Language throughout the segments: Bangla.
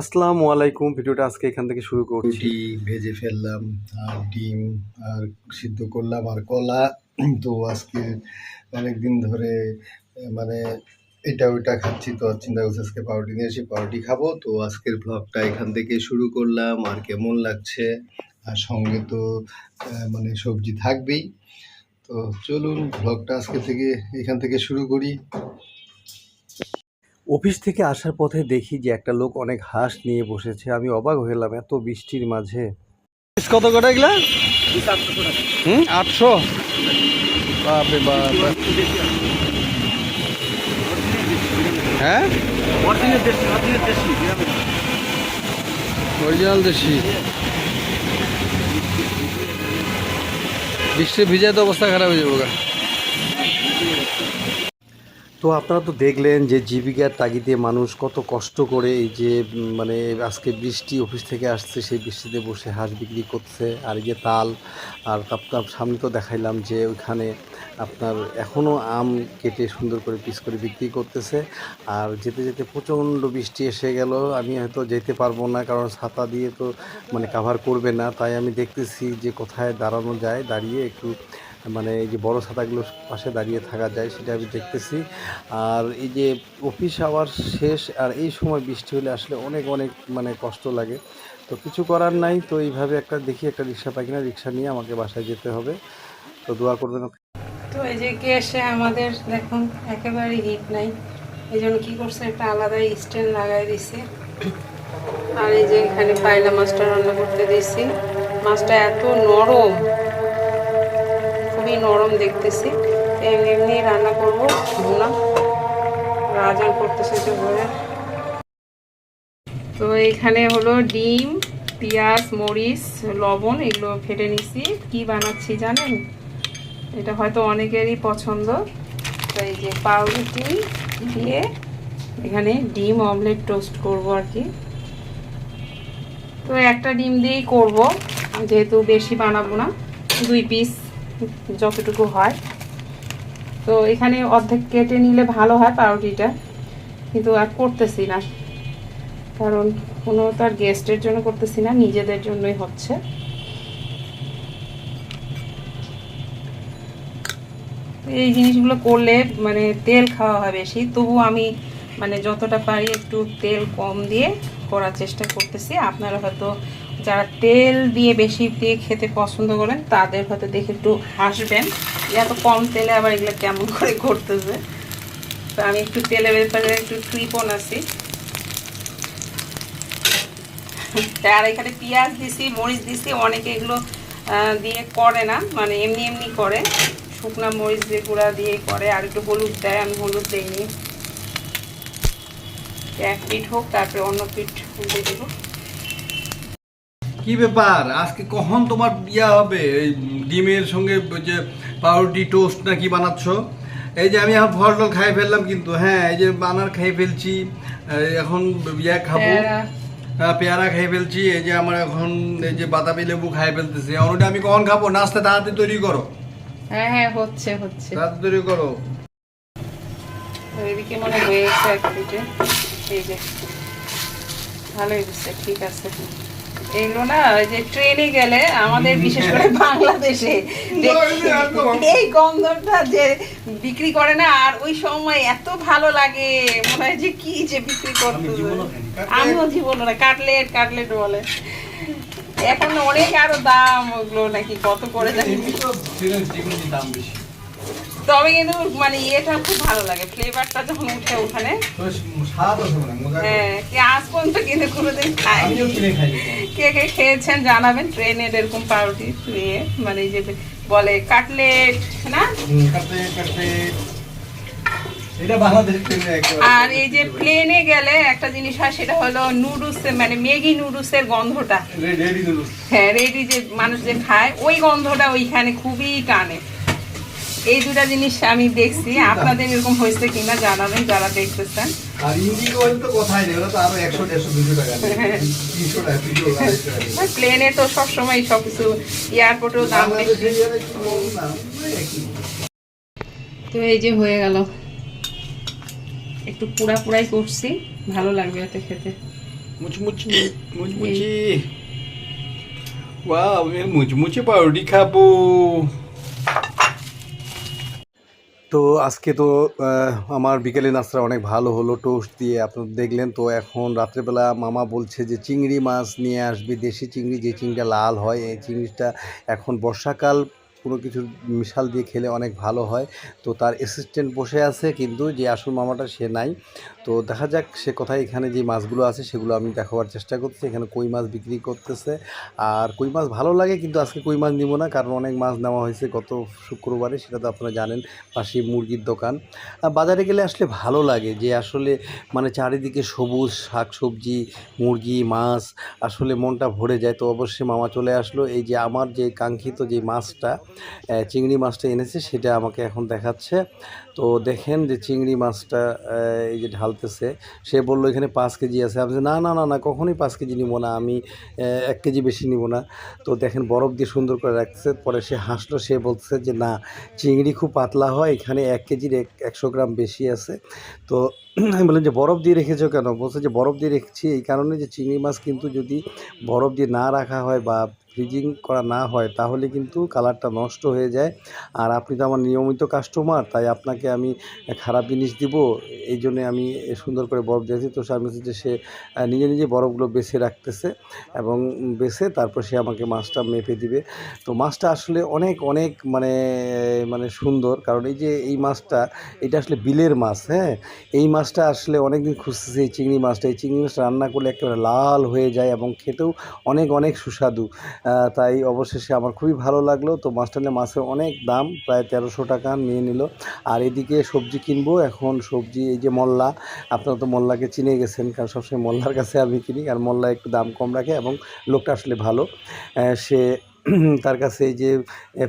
আসসালামু আলাইকুম, ভিডিওটা আজকে এখান থেকে শুরু করছি। ভেজে ফেললাম, আর ডিম, আর সিদ্ধ করলাম, আর কলা। তো আজকে অনেক দিন ধরে মানে এটা ওইটা খাচ্ছি, তো চিন্তা করছি আজকে পাউরুটি নিয়ে এসে পাউরুটি খাব। তো আজকের ব্লগটা এখান থেকে শুরু করলাম, আর কেমন লাগছে? আর সঙ্গে তো মানে সবজি থাকবেই। তো চলুন ব্লগটা আজকে থেকে এখান থেকে শুরু করি। অফিস থেকে আসার পথে দেখি যে একটা লোক অনেক হাঁস নিয়ে বসেছে। আমি অবাক হলাম এত বৃষ্টির মাঝে। কত করে এগুলা? হুম? আটশো? বাপরে বাপ। হ্যাঁ? অরিজিনাল দেশি। ভিজায় তো অবস্থা খারাপ হয়ে যাব। তো আপনারা তো দেখলেন যে জীবিকার তাগিদে মানুষ কত কষ্ট করে এই যে মানে আজকে বৃষ্টি অফিস থেকে আসছে, সেই বৃষ্টিতে বসে হাঁস বিক্রি করছে। আর এই যে তাল, আর আপনার সামনে তো দেখাইলাম যে ওইখানে আপনার এখনও আম কেটে সুন্দর করে পিস করে বিক্রি করতেছে। আর যেতে যেতে প্রচণ্ড বৃষ্টি এসে গেল। আমি হয়তো যেতে পারব না, কারণ ছাতা দিয়ে তো মানে কাভার করবে না। তাই আমি দেখতেছি যে কোথায় দাঁড়ানো যায়, দাঁড়িয়ে একটু মানে এই যে বড় ছাতাগুলোর পাশে দাঁড়িয়ে থাকা যায়, সেটা আমি দেখতেছি। আর এই যে অফিস আওয়ার শেষ, আর এই সময় বৃষ্টি হলে আসলে অনেক অনেক মানে কষ্ট লাগে। তো কিছু করার নাই, তো এইভাবে একটা দেখি একটা রিক্সা পাই কিনা, রিক্সা নিয়ে আমাকে বাসায় যেতে হবে। তো দোয়া করবেন তো এই যে গ্যাসে আমাদের দেখুন একেবারে হিট নাই। এই জন্য কী করছে, একটা আলাদা স্ট্যান্ড লাগাই দিছে। আর এই যে এখানে পায়লা মাছটা রান্না করতে দিয়েছি মাছটা এত নরম খুবই নরম দেখতেছি। এমনি এমনি রান্না করব, ভুনা। রাজান করতেছে যে ঘরে। তো এখানে হলো ডিম, পেঁয়াজ, মরিচ, লবণ, এগুলো ফেটে নিছি। কি বানাচ্ছি জানেন? এটা হয়তো অনেকেরই পছন্দ। তো এই যে পাউরুটি দিয়ে এখানে ডিম অমলেট টোস্ট করব আর কি। তো একটা ডিম দিয়েই করব। যেহেতু বেশি বানাবো না, দুই পিস। যতটুকু হয়। তো এখানে অর্ধেক কেটে নিলে ভালো হয় পাউরুটিটা। কিন্তু আর করতেছি না। কারণ কোনো তার গেস্টের জন্য করতেছি না, নিজেদের জন্যই হচ্ছে। এই জিনিসগুলো করলে মানে তেল খাওয়া হয় বেশি। তবু আমি মানে যতটা পারি একটু তেল কম দিয়ে করার চেষ্টা করতেছি। আপনারা হয়তো যারা তেল দিয়ে বেশি দিয়ে খেতে পছন্দ করেন, তাদের হয়তো দেখে একটু হাসবেন এত কম তেলে আবার এগুলো কেমন করে করতেছে। তো আমি একটু তেলের ব্যাপারে একটু কৃপণ আছি। আর এখানে পেঁয়াজ দিছি, মরিচ দিছি, অনেকে এগুলো দিয়ে করে না মানে এমনি এমনি করে। শুকনা মরিচ দিয়ে গুঁড়া দিয়ে করে, আর একটু হলুদ দেয়, আমি হলুদ দিইনি। এক পিঠ হোক, তারপরে অন্য পিঠ দিয়ে দেবো। কি ব্যাপার? আজকে কখন তোমার ইয়া হবে? এই ডিমের সঙ্গে যে পাউরুটি টোস্ট না কি বানাচ্ছ? এই যে আমি এখন ফল টল খাই ফেললাম কিন্তু হ্যাঁ এই যে বানার খাই ফেলছি এখন ইয়া খাব। পেয়ারা। হ্যাঁ, খাই ফেলছি এই যে আমার এখন এই যে বাতাবি লেবু খাই ফেলতেছি। ওটা আমি কখন খাব? নাস্তা তাড়াতাড়ি তৈরি করো। হ্যাঁ হ্যাঁ হচ্ছে হচ্ছে। তাড়াতাড়ি তৈরি করো। এদিকে মনে গেছে এই যে। ভালোই হচ্ছে ঠিক আছে। এগুলো না যে ট্রেনে গেলে আমাদের বিশেষ করে বাংলাদেশে এই গন্ধটা যে বিক্রি করে না আর ওই সময় এত ভালো লাগে মনে হয় যে কি যে বিক্রি করতে। আমিও জীবন না কাটলেট কাটলেট বলে। এখন অনেক আরও দাম ওগুলো নাকি কত করে জানি। দাম বেশি। তবে কিন্তু মানে ইয়েটা খুব ভালো লাগে ফ্লেভারটা যখন উঠে ওখানে। হ্যাঁ কি আজ পর্যন্ত কিন্তু কোনোদিন খাই কে কে খেয়েছেন জানাবেন ট্রেনের এরকম পাউরুটি নিয়ে মানে যে বলে কাটলেট না? আর এই যে প্লেনে গেলে একটা জিনিস হয় সেটা হলো নুডলস মানে ম্যাগি নুডলসের গন্ধটা। হ্যাঁ রেডি যে মানুষ যে খায় ওই গন্ধটা ওইখানে খুবই টানে। এই দুটা জিনিস আমি দেখছি। আপনাদের এরকম হয়েছে কিনা জানাবেন যারা দেখতেছেন। আর ইন্ডিগো তো কথাই নেই ওরা তো আরও একশো দেড়শো দুশো টাকা নেয়। তিনশো টাকা তিনশো আড়াইশো টাকা প্লেনে তো সবসময় সবকিছু এয়ারপোর্টেও দাম বেশি। তো এই যে হয়ে গেল। একটু পুরা পুরাই করছি ভালো লাগবে এতে খেতে। মুচমুচি মুচমুচি। ওয়াও এর মুচমুচি পাউরুটি খাব। তো আজকে তো আমার বিকেলে নাস্তা অনেক ভালো হলো, টোস্ট দিয়ে আপনারা দেখলেন। তো এখন রাত্রেবেলা মামা বলছে যে চিংড়ি মাছ নিয়ে আসবি, দেশি চিংড়ি, যে চিংড়িটা লাল হয়, এই চিংড়িটা এখন বর্ষাকাল। কোনো কিছু মিশাল দিয়ে খেলে অনেক ভালো হয়। তো তার অ্যাসিস্ট্যান্ট বসে আছে কিন্তু যে আসল মামাটা সে নাই। তো দেখা যাক সে কোথায়, এখানে যে মাছগুলো আছে সেগুলো আমি দেখাবার চেষ্টা করছি এখানে কই মাছ বিক্রি করতেছে। আর কই মাছ ভালো লাগে কিন্তু আজকে কই মাছ নিব না, কারণ অনেক মাছ নেওয়া হয়েছে গত শুক্রবারে, সেটা তো আপনারা জানেন। পাশে মুরগির দোকান। বাজারে গেলে আসলে ভালো লাগে যে আসলে মানে চারিদিকে সবুজ শাক সবজি মুরগি, মাছ আসলে মনটা ভরে যায়। তো অবশ্যই মামা চলে আসলো। এই যে আমার যে কাঙ্ক্ষিত যে মাছটা চিংড়ি মাছটা এনেছে, সেটা আমাকে এখন দেখাচ্ছে। তো দেখেন যে চিংড়ি মাছটা এই যে ঢালতেছে, সে বলল, এখানে পাঁচ কেজি আছে। আমি না না না না, কখনোই পাঁচ কেজি নিব না, আমি এক কেজি বেশি নিব না। তো দেখেন বরফ দিয়ে সুন্দর করে রাখছে, পরে সে হাসলো, সে বলছে যে, না, চিংড়ি খুব পাতলা হয়, এখানে এক কেজির এক, একশো গ্রাম বেশি আছে। তো আমি বললাম, যে বরফ দিয়ে রেখেছো কেন? বলছে যে, বরফ দিয়ে রেখেছি, এই কারণে যে চিংড়ি মাছ কিন্তু যদি বরফ দিয়ে না রাখা হয় বা ফ্রিজিং করা না হয়, তাহলে কিন্তু কালারটা নষ্ট হয়ে যায়। আর আপনি তো আমার নিয়মিত কাস্টমার তাই আপনাকে আমি খারাপ জিনিস দিব, এই জন্যে আমি সুন্দর করে বরফ দিয়েছি। তো আমি যে সে নিজে নিজে বরফগুলো বেছে রাখতেছে এবং বেছে তারপর সে আমাকে মাছটা মেপে দিবে। তো মাছটা আসলে অনেক অনেক মানে মানে সুন্দর, কারণ এই যে এই মাছটা, এটা আসলে বিলের মাছ হ্যাঁ? এই মাছটা আসলে অনেক দিন খুঁজতেছি, এই চিংড়ি মাছটা। এই চিংড়ি মাছটা রান্না করলে একেবারে লাল হয়ে যায় এবং খেতেও অনেক অনেক সুস্বাদু। তাই অবশেষে আমার খুবই ভালো লাগল। তো মাছটালে মাছের অনেক দাম, প্রায় তেরোশো টাকা নিয়ে নিল। আর এদিকে সবজি কিনবো। এখন সবজি, এই যে মল্লা, আপনারা তো মল্লাকে চিনে গেছেন, কারণ সবসময় মল্লার কাছে আমি কিনি। আর মল্লা একটু দাম কম রাখে এবং লোকটা আসলে ভালো। সে তার কাছে এই যে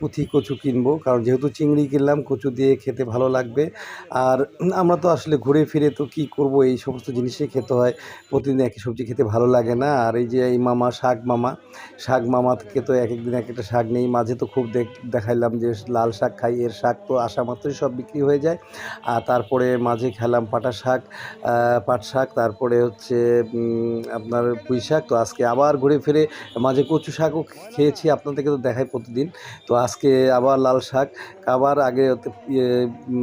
পুঁথি কচু কিনবো, কারণ যেহেতু চিংড়ি কিনলাম, কচু দিয়ে খেতে ভালো লাগবে। আর আমরা তো আসলে ঘুরে ফিরে তো কি করব, এই সমস্ত জিনিসে খেতে হয়। প্রতিদিন একই সবজি খেতে ভালো লাগে না। আর এই যে, এই মামা শাক মামা শাক মামা থেকে তো এক একদিন এক একটা শাক নেই। মাঝে তো খুব দেখ- দেখাইলাম যে, লাল শাক খাই, এর শাক তো আসা মাত্রই সব বিক্রি হয়ে যায়। আর তারপরে মাঝে খেলাম পাটা শাক পাট শাক, তারপরে হচ্ছে আপনার পুঁই শাক। তো আজকে আবার ঘুরে ফিরে মাঝে কচু শাকও খেয়েছি আপনাদেরকে তো দেখায় প্রতিদিন। তো আজকে আবার লাল শাক, আবার আগে ইয়ে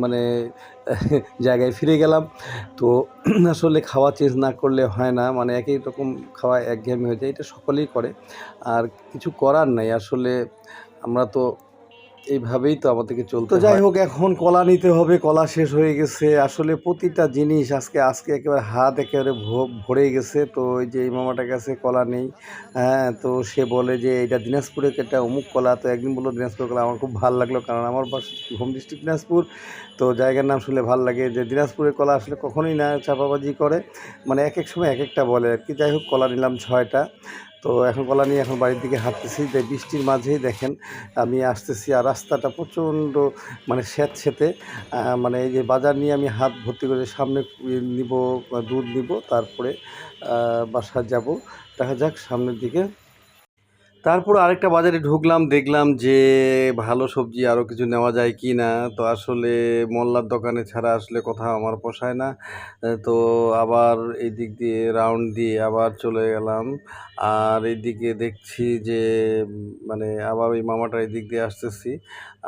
মানে জায়গায় ফিরে গেলাম। তো আসলে খাওয়া চেঞ্জ না করলে হয় না মানে একই রকম খাওয়া একঘেয়েমি হয়ে যায়, এটা সকলেই করে। আর কিছু করার নাই, আসলে আমরা তো এইভাবেই তো আমাদেরকে চলতে তো যাই হোক এখন কলা নিতে হবে কলা শেষ হয়ে গেছে। আসলে প্রতিটা জিনিস আজকে আজকে একেবারে হাত একেবারে ভ- ভরে গেছে। তো ওই যে এই মামাটার কাছে কলা নেই হ্যাঁ তো সে বলে যে এটা দিনাজপুরে একটা অমুক কলা। তো একদিন বলল দিনাজপুর কলা আমার খুব ভালো লাগল। কারণ আমার বাস হোম ডিস্ট্রিক্ট দিনাজপুর। তো জায়গার নাম শুনলে ভালো লাগে যে দিনাজপুরের কলা আসলে কখনোই না চাপাবাজি করে। মানে এক এক সময় এক একটা বলে আর কি। যাই হোক কলা নিলাম ছয়টা। তো এখন কলা নিয়ে এখন বাড়ির দিকে হাঁটতেছি, যে বৃষ্টির মাঝেই দেখেন, আমি আসতেছি আর রাস্তাটা প্রচণ্ড মানে স্যাঁত সেতে মানে এই যে বাজার নিয়ে আমি হাত ভর্তি করে সামনে নিব দুধ নিব, তারপরে বাসা যাব। দেখা যাক সামনের দিকে তারপর আরেকটা বাজারে ঢুকলাম, দেখলাম যে ভালো সবজি আরও কিছু নেওয়া যায় কি না। তো আসলে মোল্লার দোকানে ছাড়া আসলে কথা আমার পোষায় না। তো আবার এই দিক দিয়ে রাউন্ড দিয়ে আবার চলে গেলাম। আর এইদিকে দেখছি যে মানে আবার ওই মামাটা এই দিক দিয়ে আসতেছি।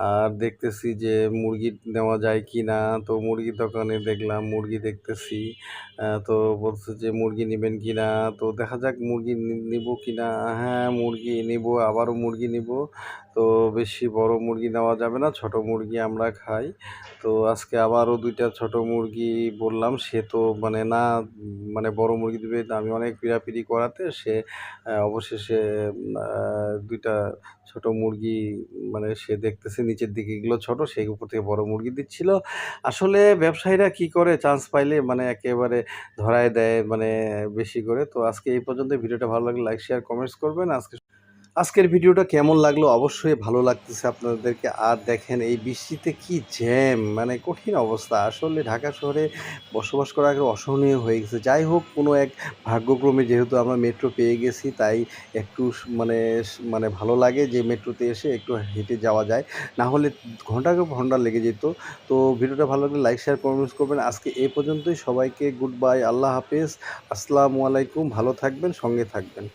আর দেখতেছি যে মুরগি নেওয়া যায় কি না। তো মুরগির দোকানে দেখলাম, মুরগি দেখতেছি। তো বলছে যে মুরগি নেবেন কি না? তো দেখা যাক মুরগি নিব কি না? হ্যাঁ মুরগি নিব, আবারও মুরগি নিব। তো বেশি বড় মুরগি নেওয়া যাবে না, ছোট মুরগি আমরা খাই। তো আজকে আবারও দুইটা ছোট মুরগি বললাম, সে তো মানে না মানে বড় মুরগি দিবে, আমি অনেক পিড়াপিড়ি করাতে, সে অবশেষে দুইটা ছোট মুরগি মানে সে দেখতেছে নিচের দিকে এগুলো ছোট সেই উপর থেকে বড় মুরগি দিচ্ছিল। আসলে ব্যবসায়ীরা কি করে? চান্স পাইলে মানে একেবারে ধরায় দেয় মানে বেশি করে। তো আজকে এই পর্যন্ত ভিডিওটা ভালো লাগলে লাইক শেয়ার কমেন্টস করবেন। আজকে আজকের ভিডিওটা কেমন লাগল? অবশ্যই ভালো লাগতেছে আপনাদেরকে। আর দেখেন, এই বৃষ্টিতে কি জ্যাম মানে কঠিন অবস্থা। আসলে ঢাকা শহরে বসবাস করা আগে অসহনীয় হয়ে গেছে। যাই হোক, কোনো এক ভাগ্যক্রমে যেহেতু আমরা মেট্রো পেয়ে গেছি, তাই একটু মানে মানে ভালো লাগে যে মেট্রোতে এসে একটু হেঁটে যাওয়া যায়। না হলে ঘণ্টা ঘণ্টা লেগে যেত। তো ভিডিওটা ভালো লাগলে লাইক, শেয়ার, কমেন্টস করবেন। আজকে এ পর্যন্তই। সবাইকে গুড বাই, আল্লাহ হাফেজ। আসসালামু আলাইকুম। ভালো থাকবেন, সঙ্গে থাকবেন।